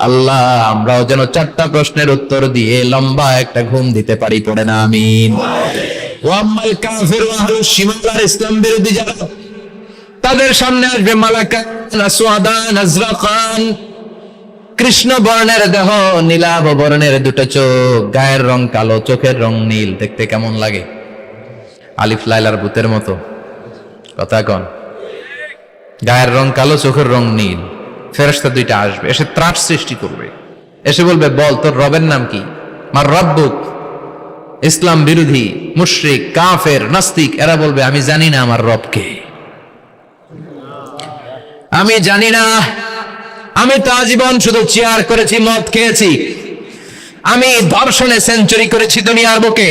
আল্লাহ, আমরাও যেন চারটা প্রশ্নের উত্তর দিয়ে লম্বা একটা ঘুম দিতে পারি, পড়ে না, আমিন। ইসলাম বিরোধী যারা, তাদের সামনে আসবে মালাকা কৃষ্ণ বর্ণের দেহ, নীলাভ বর্ণের দুটো চোখ, গায়ের রং কালো, চোখের রং নীল, দেখতে কেমন লাগে? আলিফ লাইলার ভূতের মতো। কথা কন। গায়ের রং কালো, চোখের রং নীল। ফেরস্তা দুইটা আসবে, এসে ত্রাস সৃষ্টি করবে। এসে বলবে, বল, তোর রবের নাম কি? মার রব্বুক, ইসলাম বিরোধী, মুশরিক, কাফের, নাস্তিক, এরা বলবে, আমি জানি না আমার রবকে। আমি জানি না, আমি তো আজীবন শুধু চেয়ার করেছি, মদ খেয়েছি। আমি ধর্ষণে সেঞ্চুরি করেছি দুনিয়ার বুকে।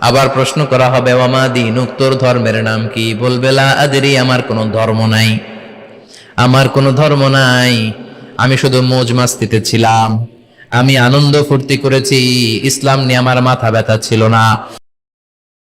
আবার প্রশ্ন করা হবে, ওমা দিন উত্তর ধর্মের নাম কি? বলবে, লা আমার কোনো ধর্ম নাই। আমার কোনো ধর্ম নাই। আমি শুধু মোজ মাস্তিতে ছিলাম। আমি আনন্দ ফুর্তি করেছি। ইসলাম নিয়ে আমার মাথা ব্যথা ছিল না।